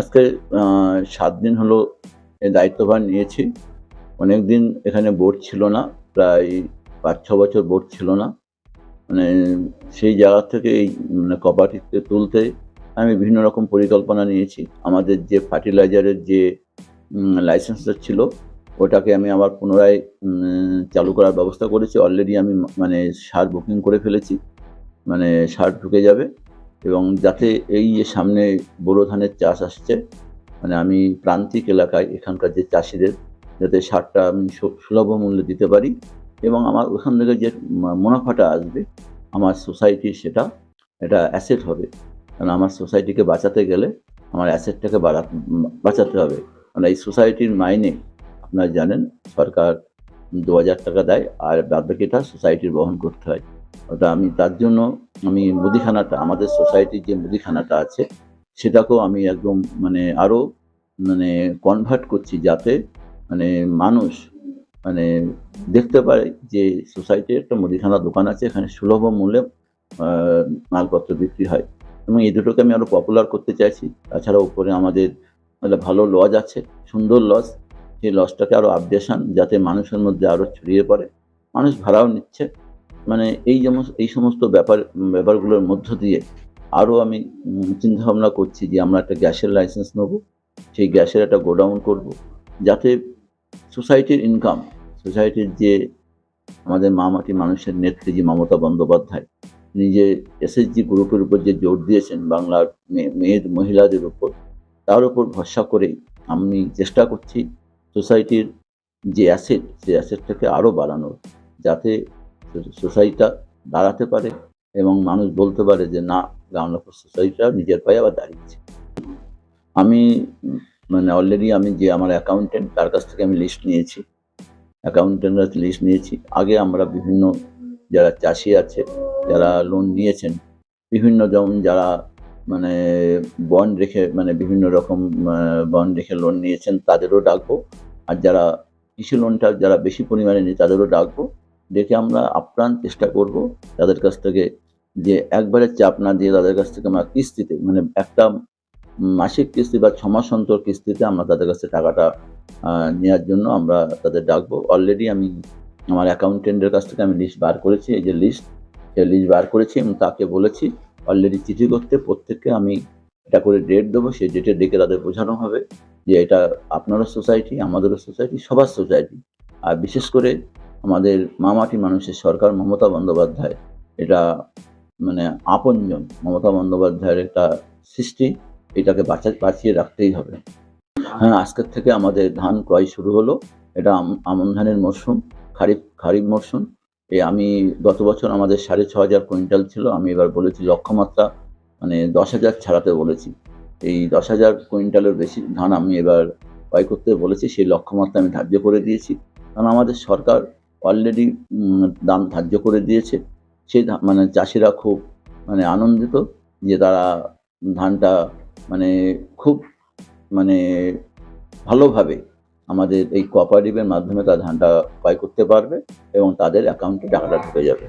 আজকে সাত দিন হলো এই দায়িত্বভার নিয়েছি। অনেক দিন এখানে বোর্ড ছিল না, প্রায় পাঁচ, ছ বছর বোর্ড ছিল না। মানে সেই জায়গা থেকে এই মানে কপারটিকে তুলতে আমি বিভিন্ন রকম পরিকল্পনা নিয়েছি। আমাদের যে ফার্টিলাইজারের যে লাইসেন্সটা ছিল, ওটাকে আমি আবার পুনরায় চালু করার ব্যবস্থা করেছি। অলরেডি আমি মানে সার বুকিং করে ফেলেছি। মানে সার ঢুকে যাবে। এবং যাতে এই যে সামনে বোরো ধানের চাষ আসছে মানে আমি প্রান্তিক এলাকায় এখানকার যে চাষিদের, যাতে সারটা আমি সুলভ মূল্যে দিতে পারি এবং আমার ওখান থেকে যে মুনাফাটা আসবে, আমার সোসাইটির সেটা, এটা অ্যাসেট হবে। কারণ আমার সোসাইটিকে বাঁচাতে গেলে আমার অ্যাসেটটাকে বাড়া বাঁচাতে হবে। কারণ এই সোসাইটির মাইনে, আপনারা জানেন, সরকার দু হাজার টাকা দেয় আর বাদ বাকিটা সোসাইটির বহন করতে হয়। ওটা আমি তার জন্য আমি মুদিখানাটা, আমাদের সোসাইটির যে মুদিখানাটা আছে, সেটাকেও আমি একদম মানে আরও মানে কনভার্ট করছি যাতে মানে মানুষ মানে দেখতে পারে যে সোসাইটির একটা মুদিখানা দোকান আছে, এখানে সুলভ মূল্যে মালপত্র বিক্রি হয়। এবং এই দুটোকে আমি আরও পপুলার করতে চাইছি। তাছাড়া উপরে আমাদের ভালো লজ আছে, সুন্দর লজ সেই লজটাকে আরও আপডেশন যাতে মানুষের মধ্যে আরও ছড়িয়ে পড়ে। মানুষ ভাড়াও নিচ্ছে। মানে এই যেমন এই সমস্ত ব্যাপার ব্যাপারগুলোর মধ্য দিয়ে আরও আমি চিন্তা ভাবনা করছি যে আমরা একটা গ্যাসের লাইসেন্স নেব। সেই গ্যাসের একটা গোডাউন করব যাতে সোসাইটির ইনকাম সোসাইটির যে আমাদের মা মাটি মানুষের নেত্রী যে মমতা বন্দ্যোপাধ্যায়, তিনি যে এসএসজি গ্রুপের উপর যে জোর দিয়েছেন বাংলার মেয়ে মেয়ের, মহিলাদের উপর, তার উপর ভরসা করেই আমি চেষ্টা করছি সোসাইটির যে অ্যাসেট সেই অ্যাসেটটাকে আরও বাড়ানোর, যাতে সোসাইটিটা দাঁড়াতে পারে এবং মানুষ বলতে পারে যে, না রামনাপুর সোসাইটিটা নিজের পায়ে আবার দাঁড়িয়েছে। আমি মানে অলরেডি আমি যে আমার অ্যাকাউন্টেন্ট তার কাছ থেকে আমি লিস্ট নিয়েছি। অ্যাকাউন্টেন্টের লিস্ট নিয়েছি। আগে আমরা বিভিন্ন যারা চাষি আছে, যারা লোন নিয়েছেন, বিভিন্ন যেমন যারা মানে বন্ড রেখে মানে বিভিন্ন রকম বন্ড রেখে লোন নিয়েছেন, তাদেরও ডাকবো। আর যারা কৃষি লোনটা যারা বেশি পরিমাণে নিয়ে, তাদেরও ডাকবো। ডেকে আমরা আপ্রাণ চেষ্টা করব তাদের কাছ থেকে যে একবারে চাপ না দিয়ে তাদের কাছ থেকে আমরা কিস্তিতে মানে একটা মাসিক কিস্তি বা ছমাস অন্তর কিস্তিতে আমরা তাদের কাছে টাকাটা নেওয়ার জন্য আমরা তাদের ডাকবো। অলরেডি আমি আমার অ্যাকাউন্টেন্টের কাছ থেকে আমি লিস্ট বার করেছি। এই যে লিস্ট সেই লিস্ট বার করেছি এবং তাকে বলেছি অলরেডি চিঠি করতে প্রত্যেককে আমি এটা করে ডেট দেবো। সেই ডেটে ডেকে তাদের বোঝানো হবে যে এটা আপনারও সোসাইটি আমাদেরও সোসাইটি সবার সোসাইটি আর বিশেষ করে আমাদের মামাটি মানুষের সরকার মমতা বন্দ্যোপাধ্যায়। এটা মানে আপনজন মমতা বন্দ্যোপাধ্যায়ের একটা সৃষ্টি, এটাকে বাঁচা, বাঁচিয়ে রাখতেই হবে। হ্যাঁ আজকের থেকে আমাদের ধান ক্রয় শুরু হলো। এটা আম- আমন ধানের মরশুম, খারিফ খারিফ মরশুম। এই আমি গত বছর আমাদের সাড়ে ছ হাজার কুইন্টাল ছিল, আমি এবার বলেছি লক্ষ্যমাত্রা মানে দশ হাজার ছাড়াতে বলেছি। এই দশ হাজার কুইন্টালের বেশি ধান আমি এবার ক্রয় করতে বলেছি, সেই লক্ষ্যমাত্রা আমি ধার্য করে দিয়েছি। কারণ আমাদের সরকার অলরেডি দাম ধার্য করে দিয়েছে। সেই মানে চাষিরা খুব মানে আনন্দিত যে তারা ধানটা মানে খুব মানে ভালোভাবে আমাদের এই কোঅপারেটিভের মাধ্যমে তারা ধানটা ক্রয় করতে পারবে এবং তাদের অ্যাকাউন্টে টাকাটা ঢুকে যাবে।